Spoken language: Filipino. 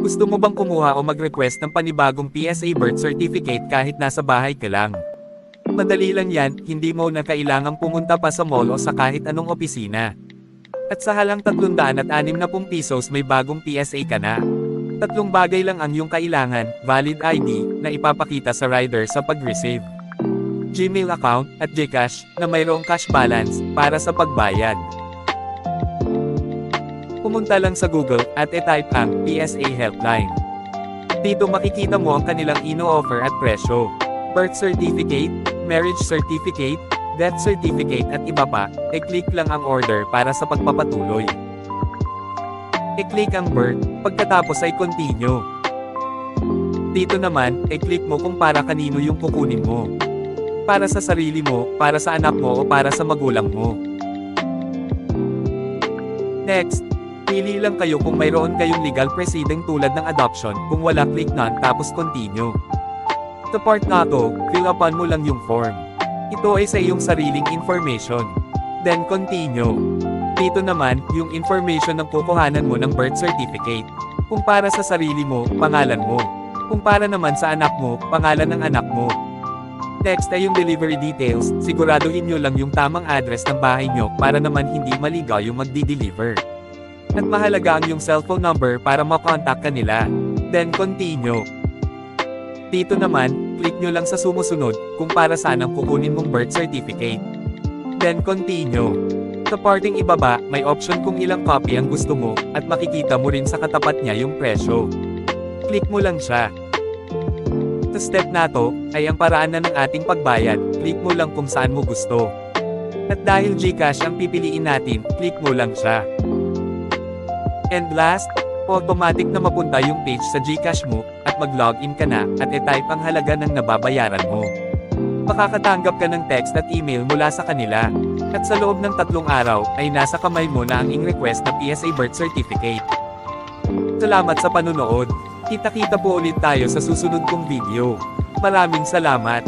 Gusto mo bang kumuha o mag-request ng panibagong PSA birth certificate kahit nasa bahay ka lang? Madali lang yan, hindi mo na kailangang pumunta pa sa mall o sa kahit anong opisina. At sa halang 360 pesos may bagong PSA ka na. Tatlong bagay lang ang iyong kailangan, valid ID, na ipapakita sa rider sa pag-receive. Gmail account, at Gcash, na mayroong cash balance, para sa pagbayad. Pumunta lang sa Google, at e-type ang PSA Helpline. Dito makikita mo ang kanilang ino-offer at presyo. Birth certificate, marriage certificate, death certificate at iba pa, e-click lang ang order para sa pagpapatuloy. I-click ang birth, pagkatapos ay continue. Dito naman, i-click mo kung para kanino yung kukunin mo. Para sa sarili mo, para sa anak mo o para sa magulang mo. Next, pili lang kayo kung mayroon kayong legal preceding tulad ng adoption, kung wala click none tapos continue. Sa part na to, fill upan mo lang yung form. Ito ay sa iyong sariling information. Then continue. Dito naman, yung information ng kukuhanan mo ng birth certificate. Kung para sa sarili mo, pangalan mo. Kung para naman sa anak mo, pangalan ng anak mo. Next ay yung delivery details, siguraduhin nyo lang yung tamang address ng bahay nyo para naman hindi maligaw yung magdi-deliver. At mahalaga ang yung cellphone number para makontak ka nila. Then continue. Dito naman, click nyo lang sa sumusunod kung para saan ang kukunin mong birth certificate. Then continue. Sa parting ibaba, may option kung ilang copy ang gusto mo, at makikita mo rin sa katapat niya yung presyo. Click mo lang siya. Sa step na to, ay ang paraan na ng ating pagbayad, click mo lang kung saan mo gusto. At dahil Gcash ang pipiliin natin, click mo lang siya. And last, automatic na mapunta yung page sa Gcash mo, at mag-login ka na, at e-type ang halaga ng nababayaran mo. Makakatanggap ka ng text at email mula sa kanila. At sa loob ng tatlong araw, ay nasa kamay mo na ang ing request na PSA birth certificate. Salamat sa panunood. Kita-kita po ulit tayo sa susunod kong video. Maraming salamat.